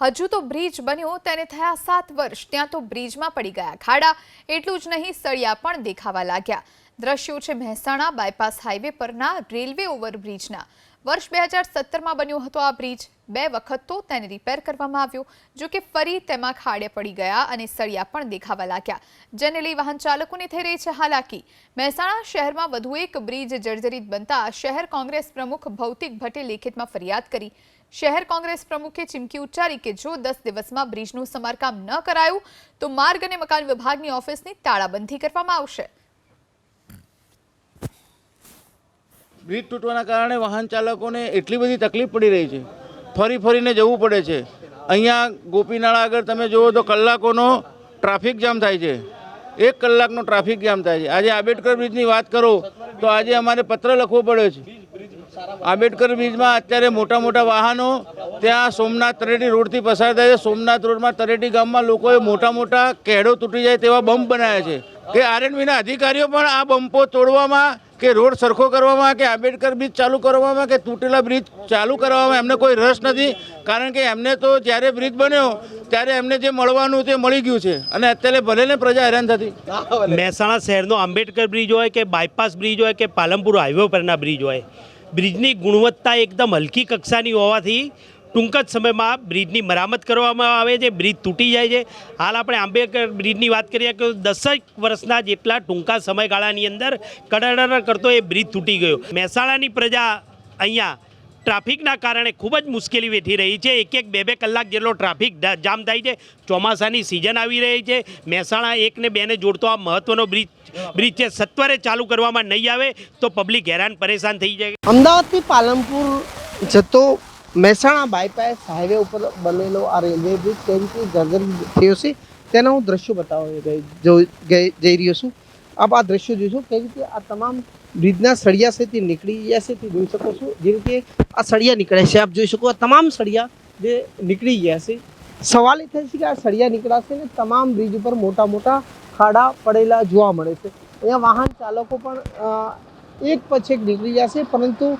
હજુ તો બ્રિજ બન્યો, તેને થયા સાત વર્ષ. ત્યાં તો બ્રિજમાં પડી ગયા ખાડા, એટલું જ નહીં, સળિયા પણ દેખાવા લાગ્યા. દ્રશ્યો છે મહેસાણા બાયપાસ હાઈવે પરના રેલવે ઓવરબ્રિજના. વર્ષ બે હજાર સત્તરમાં બન્યો હતો આ બ્રિજ. બે વખત તો તેને રિપેર કરવામાં આવ્યો, જો કે ફરી તેમાં ખાડે પડી ગયા અને સળિયા પણ દેખાવા લાગ્યા. જેને લઈ વાહન ચાલકોને થઈ રહી છે હાલાકી. મહેસાણા શહેરમાં વધુ એક બ્રિજ જર્જરિત બનતા શહેર કોંગ્રેસ પ્રમુખ ભૌતિક ભટ્ટે લેખિતમાં ફરિયાદ કરી. શહેર કોંગ્રેસ પ્રમુખે ચીમકી ઉચ્ચારી કે જો દસ દિવસમાં બ્રિજનું સમારકામ ન કરાયું, તો માર્ગ અને મકાન વિભાગની ઓફિસની તાળાબંધી કરવામાં આવશે. બ્રિજ તૂટવાના કારણે વાહન ચાલકોને એટલી બધી તકલીફ પડી રહી છે. ફરી ફરીને જવું પડે છે. અહીંયા ગોપીનાળા આગળ તમે જુઓ તો કલાકોનો ટ્રાફિક જામ થાય છે. એક કલાકનો ટ્રાફિક જામ થાય છે. આજે આંબેડકર બ્રિજની વાત કરો તો આજે અમારે પત્ર લખવો પડ્યો છે. આંબેડકર બ્રિજમાં અત્યારે મોટા મોટા વાહનો ત્યાં સોમનાથ તરેટી રોડથી પસાર થાય છે. સોમનાથ રોડમાં તરેટી ગામમાં લોકોએ મોટા મોટા કેડો તૂટી જાય તેવા બમ્પ બનાવ્યા છે. કે આરએનબીના અધિકારીઓ પણ આ બમ્પો તોડવામાં કે રોડ સરખો કરવામાં કે આંબેડકર બ્રિજ ચાલુ કરવામાં કે તૂટેલા બ્રિજ ચાલુ કરવામાં એમને કોઈ રસ નથી. કારણ કે એમને તો જ્યારે બ્રિજ બન્યો ત્યારે એમને જે મળવાનું તે મળી ગયું છે. અને અત્યારે ભલે ને પ્રજા હેરાન થતી. મહેસાણા શહેરનો આંબેડકર બ્રિજ હોય કે બાયપાસ બ્રિજ હોય કે પાલનપુર હાઈવે પરના બ્રિજ હોય બ્રિજની ગુણવત્તા એકદમ હલકી કક્ષાની હોવાથી ટૂંક જ સમયમાં બ્રિજની મરામત કરવામાં આવે છે, બ્રિજ તૂટી જાય છે. હાલ આપણે આંબેડકર બ્રિજની વાત કરીએ કે દસેક વર્ષના જેટલા ટૂંકા સમયગાળાની અંદર કડર કરતો એ બ્રિજ તૂટી ગયો. મહેસાણાની પ્રજા અહીંયા ટ્રાફિકના કારણે ખૂબ જ મુશ્કેલી વેઠી રહી છે. એક એક બે બે કલાક જેટલો ટ્રાફિક જામ થાય છે. ચોમાસાની સિઝન આવી રહી છે. મહેસાણા એક ને બેને જોડતો આ મહત્વનો બ્રિજ બ્રિજ છે. સત્વરે ચાલુ કરવામાં નહીં આવે તો પબ્લિક હેરાન પરેશાન થઈ જાય. અમદાવાદથી પાલનપુર જતો મહેસાણા બાયપાસ હાઈવે ઉપર બનેલો આ રેલવે બ્રિજ કઈ રીતે જર્જરિત થયો છે તેના હું દ્રશ્યો બતાવવા ગઈ- જો- ગઈ- જઈ રહ્યો છું. આપ આ દ્રશ્યો જોશો કઈ રીતે આ તમામ બ્રિજના સળિયા છે તે નીકળી ગયા છે તે જોઈ શકો છો. જે રીતે આ સળિયા નીકળે છે આપ જોઈ શકો આ તમામ સળિયા જે નીકળી ગયા છે. સવાલ એ થાય છે કે આ સળિયા નીકળાશે ને તમામ બ્રિજ ઉપર મોટા મોટા ખાડા પડેલા જોવા મળે છે. અહીંયા વાહન ચાલકો પણ અ, એક પછી એક નીકળી જશે પરંતુ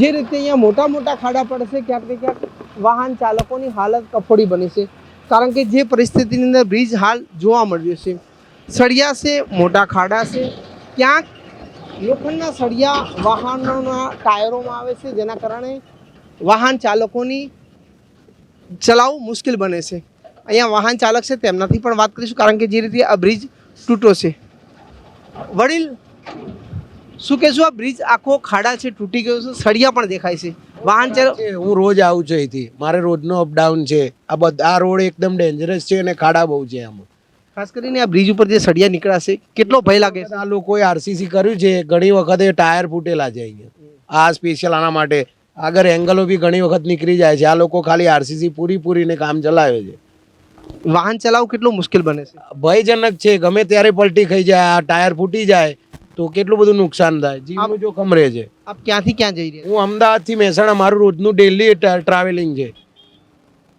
જે રીતે અહીંયા મોટા મોટા ખાડા પડશે, ક્યાંક ને ક્યાંક વાહન ચાલકોની હાલત કફોડી બની છે. કારણ કે જે પરિસ્થિતિની અંદર બ્રિજ હાલ જોવા મળ્યો છે. સળિયા છે, મોટા ખાડા છે. ક્યાંક લોખંડના સળિયા વાહનોના ટાયરોમાં આવે છે, જેના કારણે વાહન ચાલકોની ચલાવવું મુશ્કેલ બને છે. અહીંયા વાહન ચાલક છે, તેમનાથી પણ વાત કરીશું, કારણ કે જે રીતે આ બ્રિજ તૂટો છે. વડીલ શું કહેશું આ બ્રિજ આખો ખાડા છે તૂટી ગયો છે સળિયા પણ દેખાય છે. વાહન હું રોજ આવું છું અહીંથી. મારે રોજનો અપડાઉન છે. આ બધા આ રોડ એકદમ ડેન્જરસ છે અને ખાડા બહુ છે આમાં. ખાસ કરીને આ બ્રિજ ઉપર જે સળિયા નીકળાશે કેટલો ભય લાગે આ લોકોએ આરસીસી કર્યું છે. ઘણી વખતે ટાયર ફૂટેલા છે અહીંયા. આ સ્પેશિયલ આના માટે. આગળ એંગલો બી ઘણી વખત નીકળી જાય છે. આ લોકો ખાલી આરસીસી પૂરી પૂરીને કામ ચલાવે છે. વાહન ચલાવવું કેટલું મુશ્કેલ બને છે? ભયજનક છે. ગમે ત્યારે પલટી ખાઈ જાય આ ટાયર ફૂટી જાય તો કેટલું બધું નુકસાન થાય. જીવનું જોખમ રહે છે. આપ ક્યાંથી ક્યાં જઈ રહ્યા? હું અમદાવાદથી મહેસાણા મારું રોજનું ડેલી ટ્રાવેલિંગ છે.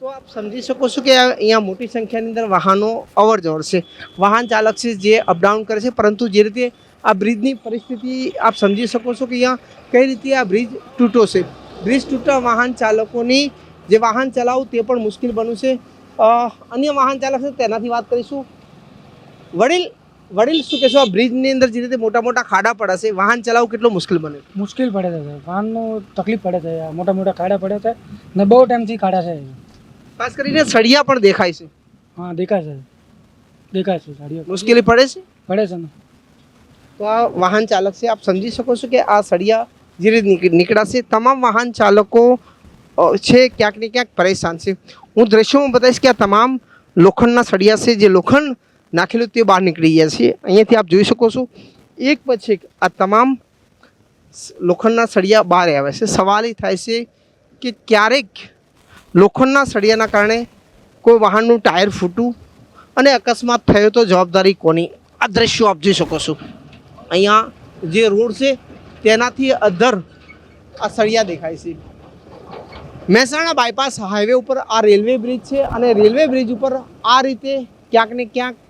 તો આપ સમજી શકો છો કે અહીંયા મોટી સંખ્યાની અંદર વાહનો અવર જવર છે. વાહન ચાલક છે જે અપડાઉન કરે છે પરંતુ જે રીતે આ બ્રિજની પરિસ્થિતિ આપ સમજી શકો છો કે અહીંયા કઈ રીતે આ બ્રિજ તૂટો છે. બ્રિજ તૂટતા વાહન ચાલકોની જે વાહન ચલાવવું તે પણ મુશ્કેલ બન્યું છે. અન્ય વાહન ચાલક છે તેનાથી વાત કરીશું. વડીલ વડીલ શું કહેશો? આ બ્રિજની અંદર જે રીતે મોટા મોટા ખાડા પડે છે વાહન ચલાવવું કેટલો મુશ્કેલ બને? મુશ્કેલ પડે છે વાહનનો તકલીફ પડે છે મોટા મોટા ખાડા પડે છે ને બહુ ટાઈમથી ખાડા છે. ખાસ કરીને સળિયા પણ દેખાય છે. હા દેખાય છે. દેખાય છે સળિયા. મુશ્કેલી પડે છે? પડે છે ને. તો આ વાહન ચાલક છે આપ સમજી શકો છો કે આ સળિયા જે રીતે નીકળાશે તમામ વાહન ચાલકો છે ક્યાંક ને ક્યાંક પરેશાન છે હું દ્રશ્યોમાં બતાવીશ કે આ તમામ લોખંડના સળિયા છે જે લોખંડ નાખેલું તે બહાર નીકળી ગયા છે અહીંયાથી આપ જોઈ શકો છો એક પછી આ તમામ લોખંડના સળિયા બહાર આવે છે સવાલ એ થાય છે કે ક્યારેક લોખંડના સળિયાના કારણે કોઈ વાહનનું ટાયર ફૂટું અને અકસ્માત થયો તો જવાબદારી કોની આ દ્રશ્યો આપ જોઈ શકો છો અહીંયા જે રોડ છે તેનાથી અધર આ સળિયા દેખાય છે મહેસાણા બાયપાસ હાઈવે ઉપર આ રેલવે બ્રિજ છે અને રેલવે બ્રિજ ઉપર આ રીતે ક્યાંક ને ક્યાંક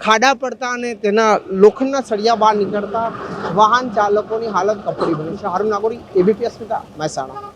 ખાડા પડતા અને તેના લોખંડના સળિયા બહાર નીકળતા વાહન ચાલકોની હાલત કપડી બની છે. હારું નાગોરી એબીપી અસ્મિતા મહેસાણા.